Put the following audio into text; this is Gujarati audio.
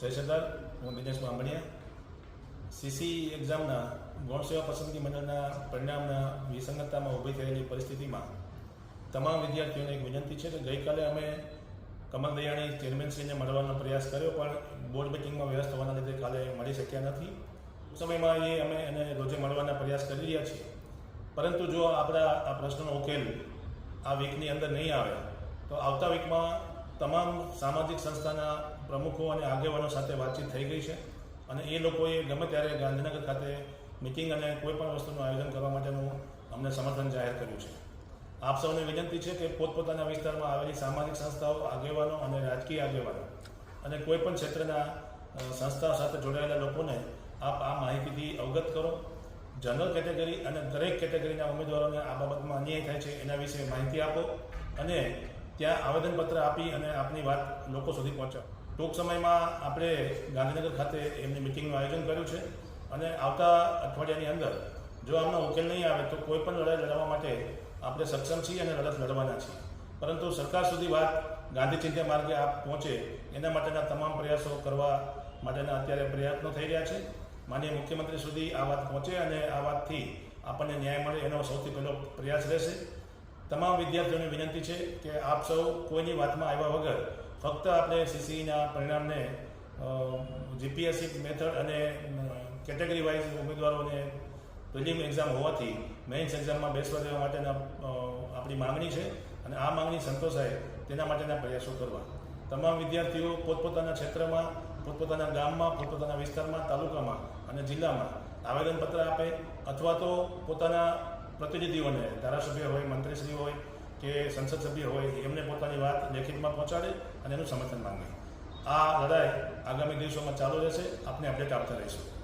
જય સરદાર, હું દિનેશ બાંભણિયા સીસી એક્ઝામના ગૌણ સેવા પસંદગી મંડળના પરિણામના વિસંગતતામાં ઊભી થયેલી પરિસ્થિતિમાં તમામ વિદ્યાર્થીઓને એક વિનંતી છે કે ગઈકાલે અમે કમલ દયાણી ચેરમેનશ્રીને મળવાનો પ્રયાસ કર્યો, પણ બોર્ડ મિટિંગમાં વ્યસ્ત હોવાના લીધે કાલે મળી શક્યા નથી. સમયમાં એ અમે એને રોજે મળવાના પ્રયાસ કરી રહ્યા છીએ. પરંતુ જો આપણા આ પ્રશ્નનો ઉકેલ આ વીકની અંદર નહીં આવે, તો આવતા વીકમાં તમામ સામાજિક સંસ્થાના પ્રમુખો અને આગેવાનો સાથે વાતચીત થઈ ગઈ છે અને એ લોકોએ ગમે ત્યારે ગાંધીનગર ખાતે મિટિંગ અને કોઈપણ વસ્તુનું આયોજન કરવા માટેનું અમને સમર્થન જાહેર કર્યું છે. આપ સૌને વિનંતી છે કે પોતપોતાના વિસ્તારમાં આવેલી સામાજિક સંસ્થાઓ, આગેવાનો અને રાજકીય આગેવાનો અને કોઈપણ ક્ષેત્રના સંસ્થા સાથે જોડાયેલા લોકોને આપ આ માહિતીથી અવગત કરો. જનરલ કેટેગરી અને દરેક કેટેગરીના ઉમેદવારોને આ બાબતમાં અન્યાય થાય છે એના વિશે માહિતી આપો અને ત્યાં આવેદનપત્ર આપી અને આપની વાત લોકો સુધી પહોંચાડો ટૂંક સમયમાં આપણે ગાંધીનગર ખાતે એમની મિટિંગનું આયોજન કર્યું છે અને આવતા અઠવાડિયાની અંદર જો આમનો ઉકેલ નહીં આવે તો કોઈ પણ લડાઈ લડવા માટે આપણે સક્ષમ છીએ અને લડત લડવાના છીએ. પરંતુ સરકાર સુધી વાત ગાંધી ચિંતા માર્ગે આપ પહોંચે એના માટેના તમામ પ્રયાસો કરવા માટેના અત્યારે પ્રયત્નો થઈ રહ્યા છે. માનનીય મુખ્યમંત્રી સુધી આ વાત પહોંચે અને આ વાતથી આપણને ન્યાય મળે એનો સૌથી પહેલો પ્રયાસ રહેશે. તમામ વિદ્યાર્થીઓને વિનંતી છે કે આપ સૌ કોઈની વાતમાં આવ્યા વગર ફક્ત આપણે સીસીઈના પરિણામને જીપીએસસી મેથડ અને કેટેગરી વાઇઝ ઉમેદવારોને પ્રિલિમ એક્ઝામ હોવાથી મેઇન્સ એક્ઝામમાં બેસવા દેવા માટેના આપણી માંગણી છે અને આ માંગણી સંતોષાય તેના માટેના પ્રયાસો કરવા. તમામ વિદ્યાર્થીઓ પોતપોતાના ક્ષેત્રમાં, પોતપોતાના ગામમાં, પોતપોતાના વિસ્તારમાં, તાલુકામાં અને જિલ્લામાં આવેદનપત્ર આપે અથવા તો પોતાના પ્રતિનિધિઓને ધારાસભ્ય હોય મંત્રીશ્રી હોય કે સંસદ સભ્ય હોય, એમને પોતાની વાત લેખિતમાં પહોંચાડે અને એનું સમર્થન માંગે. આ લડાઈ આગામી દિવસોમાં ચાલુ રહેશે. આપને અપડેટ આપતા રહીશું.